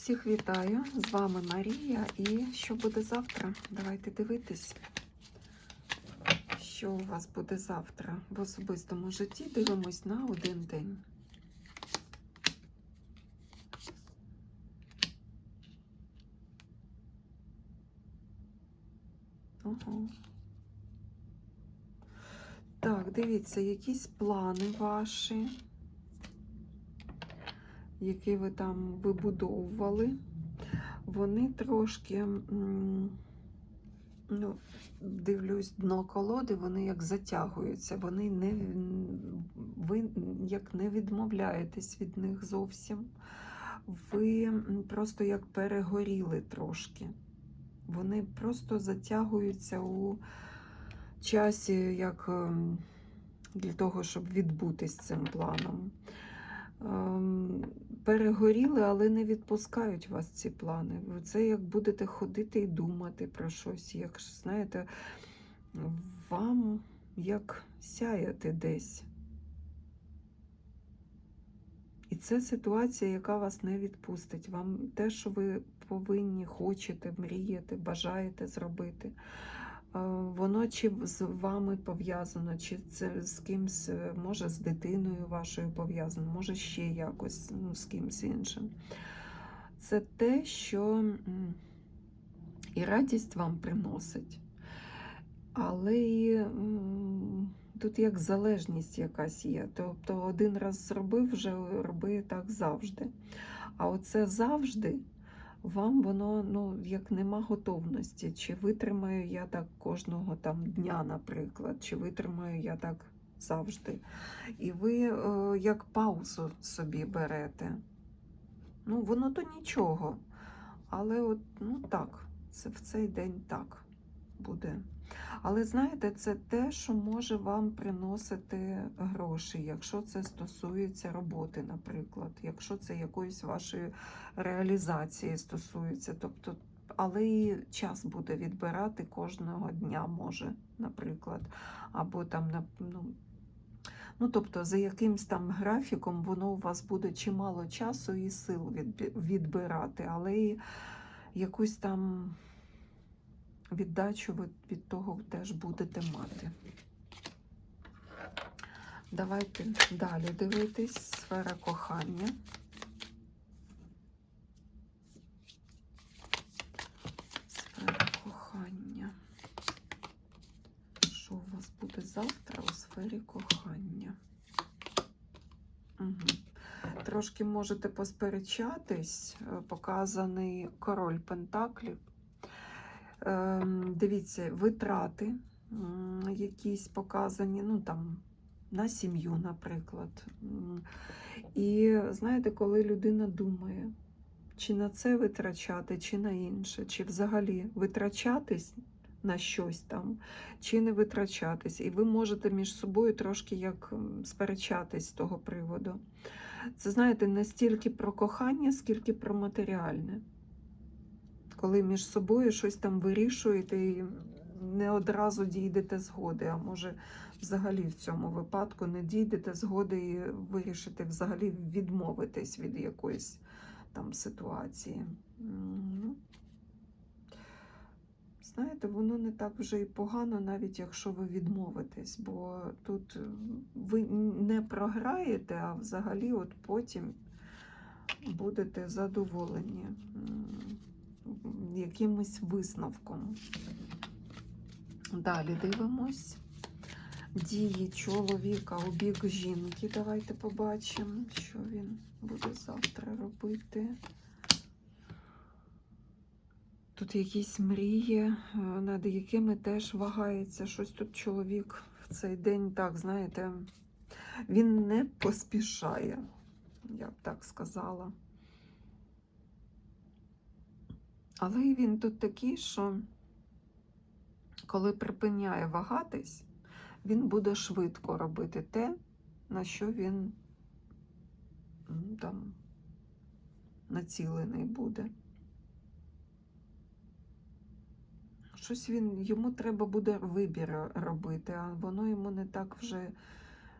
Всіх вітаю! З вами Марія. І що буде завтра? Давайте дивитись, що у вас буде завтра в особистому житті. Дивимось на один день. Ого. Так, дивіться, якісь плани ваші які ви там вибудовували, вони трошки, ну, дивлюсь, дно колоди, вони як затягуються, вони не, ви як не відмовляєтесь від них зовсім. Ви просто як перегоріли трошки. Вони просто затягуються у часі, як ем, для того, щоб відбутись цим планом. Ем, перегоріли, але не відпускають вас ці плани. Це як будете ходити і думати про щось, як знаєте, вам як сяяти десь. І це ситуація, яка вас не відпустить. Вам те, що ви повинні, хочете, мрієте, бажаєте зробити. Воно чи з вами пов'язано, чи це з кимсь, е, може з дитиною вашою пов'язано, може ще якось ну, з кимсь іншим. Це те, що і радість вам приносить, але і тут як залежність якась є. Тобто один раз зробив, вже роби так завжди. А оце завжди вам воно ну, як нема готовності. Чи витримаю я так кожного там дня, наприклад, чи витримаю я так завжди. І ви е, як паузу собі берете. Ну, воно то нічого. Але от, ну так, це в цей день так буде. Але знаєте, це те, що може вам приносити гроші, якщо це стосується роботи, наприклад, якщо це якоїсь вашої реалізації стосується. Тобто, але і час буде відбирати кожного дня, може, наприклад. Або там, ну, ну, тобто, за якимсь там графіком воно у вас буде чимало часу і сил відбирати, але і якусь там віддачу ви від того теж будете мати. Давайте далі дивитись сфера кохання. Сфера кохання. Що у вас буде завтра у сфері кохання? Угу. Трошки можете посперечатись, е, показаний король Пентаклів. Ем, Дивіться, витрати якісь показані, ну там на сім'ю, наприклад. І знаєте, коли людина думає, чи на це витрачати, чи на інше, чи взагалі витрачатись на щось там, чи не витрачатись. І ви можете між собою трошки як сперечатись з того приводу. Це, знаєте, не стільки про кохання, скільки про матеріальне коли між собою щось там вирішуєте і не одразу дійдете згоди, а може взагалі в цьому випадку не дійдете згоди і вирішите взагалі відмовитись від якоїсь там ситуації. Ну, Знаєте, воно не так вже і погано, навіть якщо ви відмовитесь, бо тут ви не програєте, а взагалі от потім будете задоволені. Якимось висновком. Далі дивимось. Дії чоловіка у бік жінки. Давайте побачимо, що він буде завтра робити. Тут якісь мрії, е, над якими теж вагається. Щось тут чоловік в цей день, так, знаєте, він не поспішає, я б так сказала. Але він тут такий, що коли припиняє вагатись, він буде швидко робити те, на що він там націлений буде. Щось він, йому треба буде вибір робити, а воно йому не так вже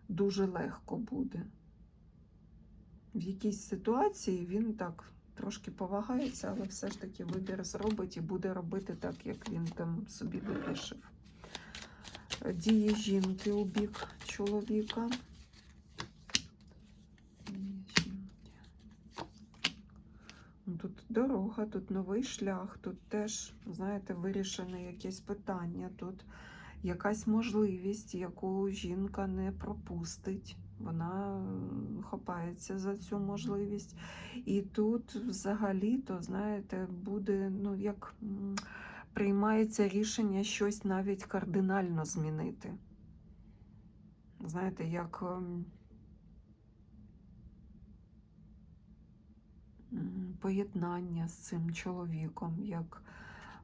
дуже легко буде. В якійсь ситуації він так трошки повагається, але все ж таки вибір зробить і буде робити так, як він там собі вирішив. Дії жінки у бік чоловіка. Ну, Тут дорога, тут новий шлях, тут теж, знаєте, вирішене якесь питання, тут якась можливість, яку жінка не пропустить. Вона м, хапається за цю можливість. І тут взагалі-то, знаєте, буде, ну, як приймається рішення щось навіть кардинально змінити. Знаєте, як. ем, поєднання з цим чоловіком, як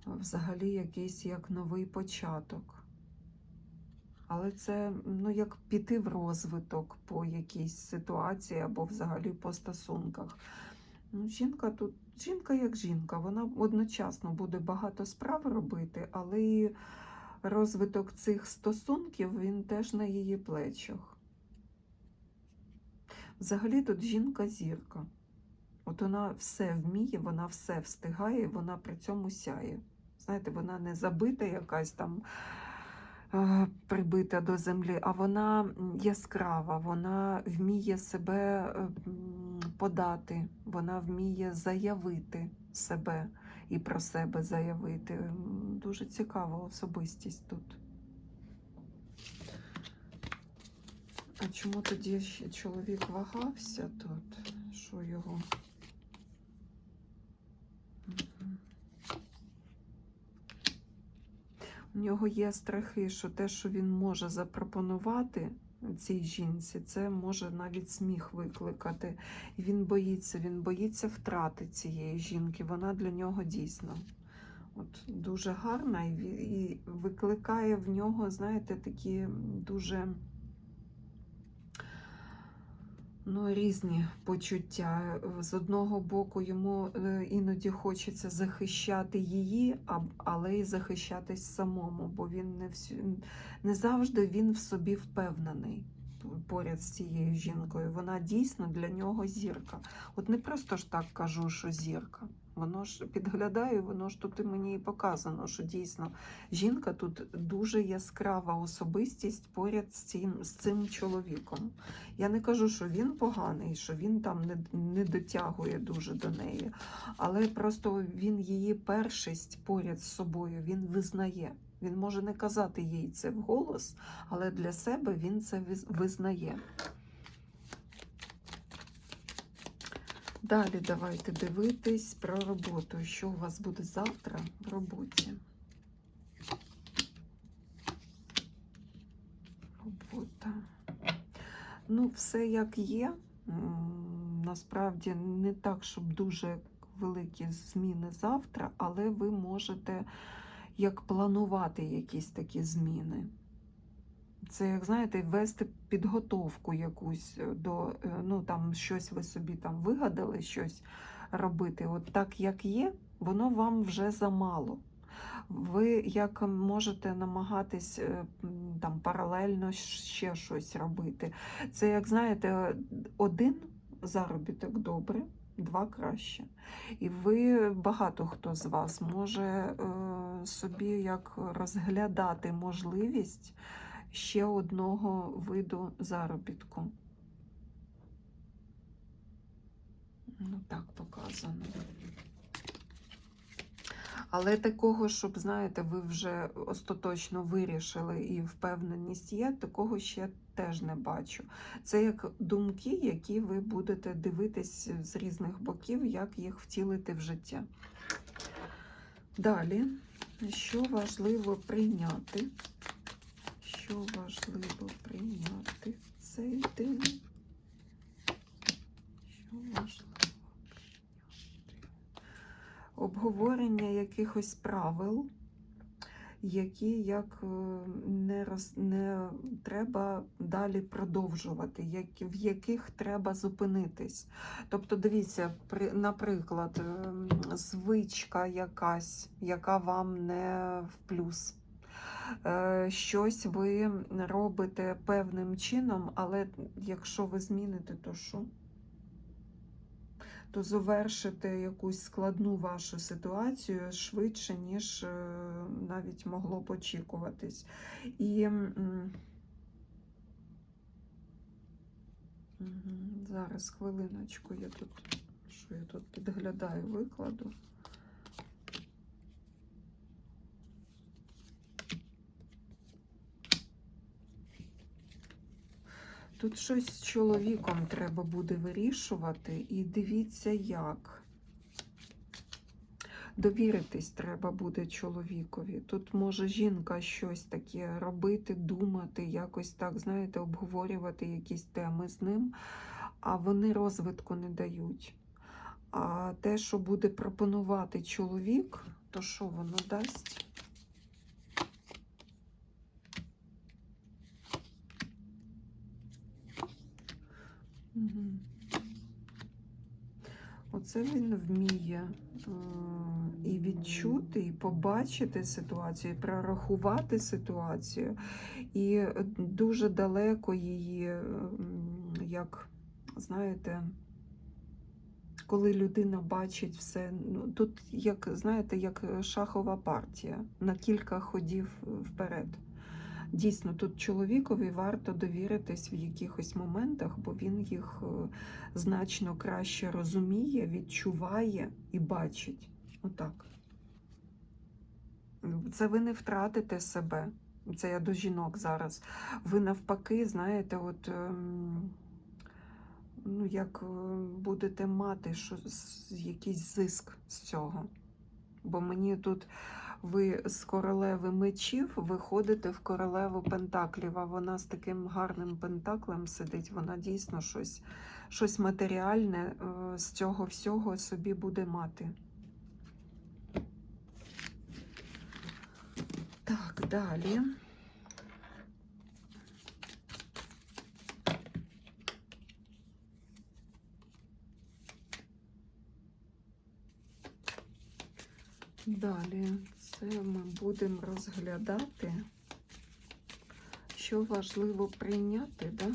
взагалі якийсь як новий початок. Але це ну, як піти в розвиток по якійсь ситуації або взагалі по стосунках. Ну, жінка тут, жінка як жінка, вона одночасно буде багато справ робити, але і розвиток цих стосунків він теж на її плечах. Взагалі тут жінка зірка. От вона все вміє, вона все встигає, вона при цьому сяє. Знаєте, вона не забита якась там прибита до землі, а вона яскрава, вона вміє себе е, подати, вона вміє заявити себе і про себе заявити. Дуже цікава особистість тут. А чому тоді чоловік вагався тут? Що його? У нього є страхи, що те, що він може запропонувати цій жінці, це може навіть сміх викликати. І він боїться, він боїться втрати цієї жінки. Вона для нього дійсно от, дуже гарна і викликає в нього, знаєте, такі дуже ну, різні почуття. З одного боку, йому е, іноді хочеться захищати її, але й захищатись самому, бо він не всю, не завжди він в собі впевнений поряд з цією жінкою. Вона дійсно для нього зірка. От не просто ж так кажу, що зірка. Воно ж підглядаю, воно ж тут і мені і показано, що дійсно жінка тут дуже яскрава особистість поряд з цим, з цим чоловіком. Я не кажу, що він поганий, що він там не, не дотягує дуже до неї, але просто він її першість поряд з собою він визнає. Він може не казати їй це вголос, але для себе він це виз- визнає. Далі давайте дивитись про роботу. Що у вас буде завтра в роботі? Робота. Ну, все як є. Насправді не так, щоб дуже великі зміни завтра, але ви можете як планувати якісь такі зміни. Це, як знаєте, вести підготовку якусь до, е, ну там щось ви собі там вигадали, щось робити. От так, як є, воно вам вже замало. Ви як можете намагатись е, там паралельно ще щось робити. Це, як знаєте, один заробіток добре, два краще. І ви багато хто з вас може е, собі як розглядати можливість ще одного виду заробітку. Ну, так показано. Але такого, щоб, знаєте, ви вже остаточно вирішили і впевненість є, такого ще теж не бачу. Це як думки, які ви будете дивитись з різних боків, як їх втілити в життя. Далі, що важливо прийняти? Що важливо прийняти в цей день? Що важливо прийняти? Обговорення якихось правил, які як е, не, роз, не треба далі продовжувати, як, в яких треба зупинитись. Тобто, дивіться, при, наприклад, ем, звичка якась, яка вам не в плюс. Е, Щось ви робите певним чином, але якщо ви зміните, то що? тобто завершити якусь складну вашу ситуацію швидше, ніж е, навіть могло б очікуватись. І зараз хвилиночку, я тут, що я тут підглядаю викладу. Тут щось з чоловіком треба буде вирішувати, і дивіться як. Довіритись треба буде чоловікові. Тут може жінка щось таке робити, думати, якось так, знаєте, обговорювати якісь теми з ним, а вони розвитку не дають. А те, що буде пропонувати чоловік, то що воно дасть? Оце він вміє е, і відчути, і побачити ситуацію, і прорахувати ситуацію, і дуже далеко її, е, як знаєте, коли людина бачить все, ну тут, як знаєте, як шахова партія на кілька ходів вперед. Дійсно, тут чоловікові варто довіритись в якихось моментах, бо він їх е, значно краще розуміє, відчуває і бачить. Отак. Це ви не втратите себе. Це я до жінок зараз. Ви навпаки, знаєте, от ем, ну, як е, будете мати щось, якийсь зиск з цього. Бо мені тут ви з королеви мечів виходите в королеву пентаклів, а вона з таким гарним пентаклем сидить, вона дійсно щось, щось матеріальне е, з цього всього собі буде мати. Так, далі. Далі це ми будемо розглядати, що важливо прийняти, да?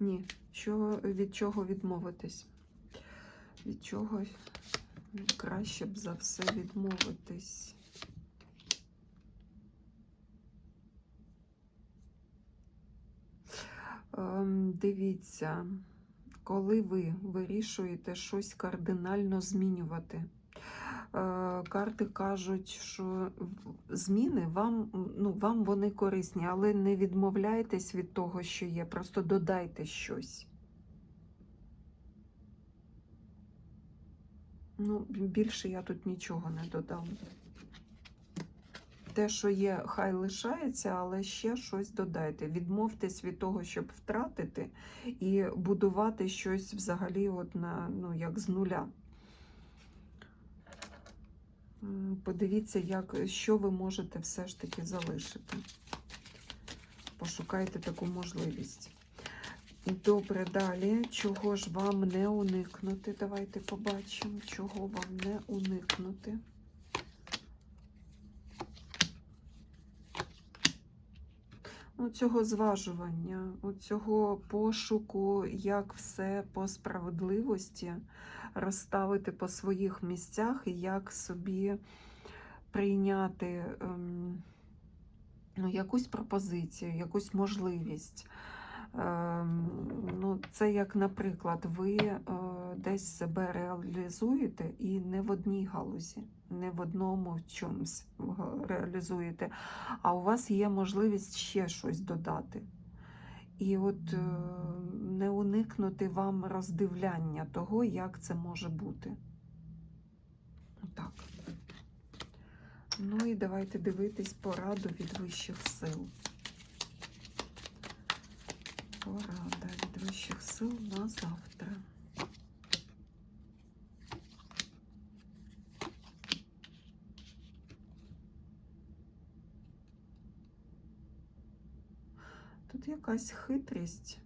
Ні, що, від чого відмовитись? Від чого краще б за все відмовитись? Ем, Дивіться, коли ви вирішуєте щось кардинально змінювати, е, карти кажуть, що зміни вам, ну, вам вони корисні, але не відмовляйтесь від того, що є, просто додайте щось. Ну, більше я тут нічого не додам. Те, що є, хай лишається, але ще щось додайте. Відмовтесь від того, щоб втратити, і будувати щось взагалі от на, ну, як з нуля. Подивіться, як, що ви можете все ж таки залишити. Пошукайте таку можливість. Добре, далі. Чого ж вам не уникнути? Давайте побачимо, чого вам не уникнути. Цього зважування, цього пошуку, як все по справедливості розставити по своїх місцях і як собі прийняти ем, ну, якусь пропозицію, якусь можливість. Ем, ну, це як, наприклад, ви е, десь себе реалізуєте і не в одній галузі, не в одному чомусь реалізуєте, а у вас є можливість ще щось додати. І от е, не уникнути вам роздивляння того, як це може бути. Отак. Ну і давайте дивитись пораду від вищих сил. Порада від вищих сил на завтра. Тут якась хитрість.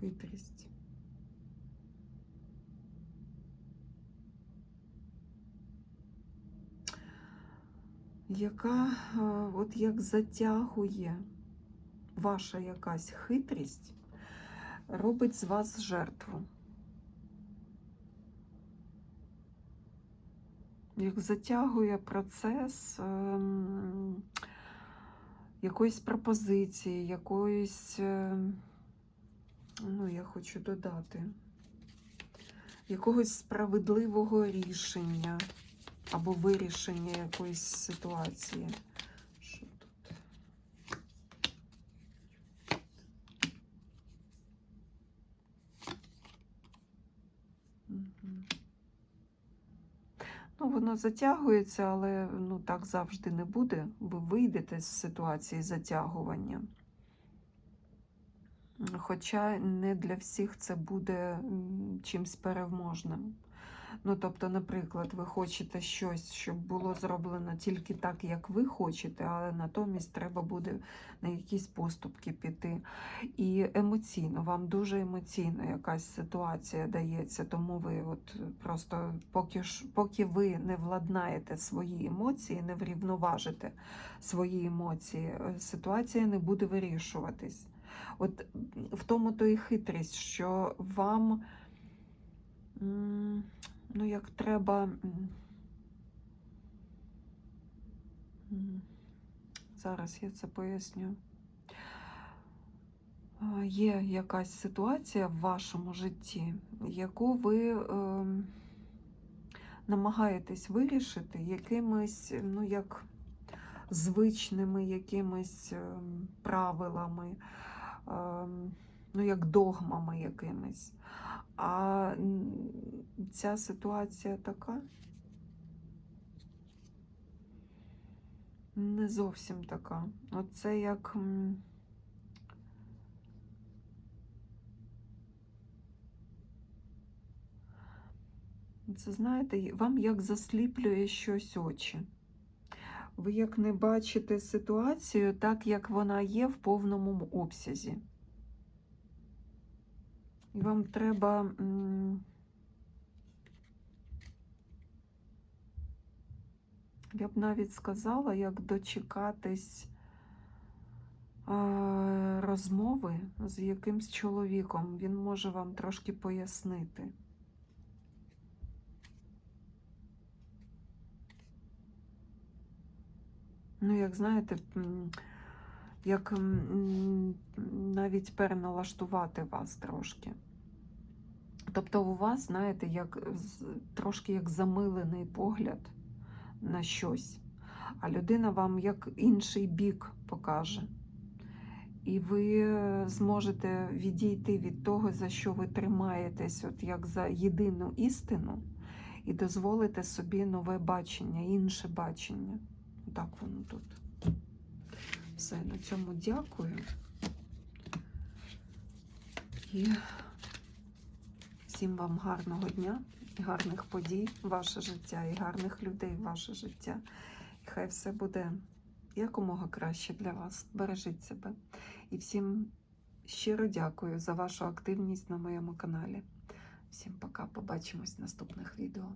Хитрість. Яка е, от як затягує ваша якась хитрість робить з вас жертву. Як затягує процес ем, якоїсь пропозиції, якоїсь, ем, ну, я хочу додати, якогось справедливого рішення або вирішення якоїсь ситуації. Що тут? Мгм. Ну, воно затягується, але ну, так завжди не буде. Ви вийдете з ситуації затягування. Хоча не для всіх це буде чимсь переможним. Ну, тобто, наприклад, ви хочете щось, щоб було зроблено тільки так, як ви хочете, але натомість треба буде на якісь поступки піти. І емоційно, вам дуже емоційно якась ситуація дається, тому ви от просто поки, ж, поки ви не владнаєте свої емоції, не врівноважите свої емоції, е, ситуація не буде вирішуватись. От в тому то і хитрість, що вам. Ну, як треба. Зараз я це поясню. Є якась ситуація в вашому житті, яку ви ем, намагаєтесь вирішити якимись, ну, як звичними якимись ем, правилами, ем, ну, як догмами якимись. А ця ситуація така не зовсім така. Оце як. Це знаєте, вам як засліплює щось очі. Ви як не бачите ситуацію так, як вона є в повному обсязі. І вам треба. Я б навіть сказала, як дочекатись розмови з якимсь чоловіком. Він може вам трошки пояснити. Ну, як знаєте, як навіть переналаштувати вас трошки. Тобто у вас, знаєте, як трошки як замилений погляд на щось, а людина вам як інший бік покаже. І ви зможете відійти від того, за що ви тримаєтесь, от як за єдину істину, і дозволите собі нове бачення, інше бачення. Так воно тут. Все, на цьому дякую. І всім вам гарного дня, гарних подій в ваше життя і гарних людей в ваше життя. І хай все буде якомога краще для вас. Бережіть себе. І всім щиро дякую за вашу активність на моєму каналі. Всім пока, побачимось в наступних відео.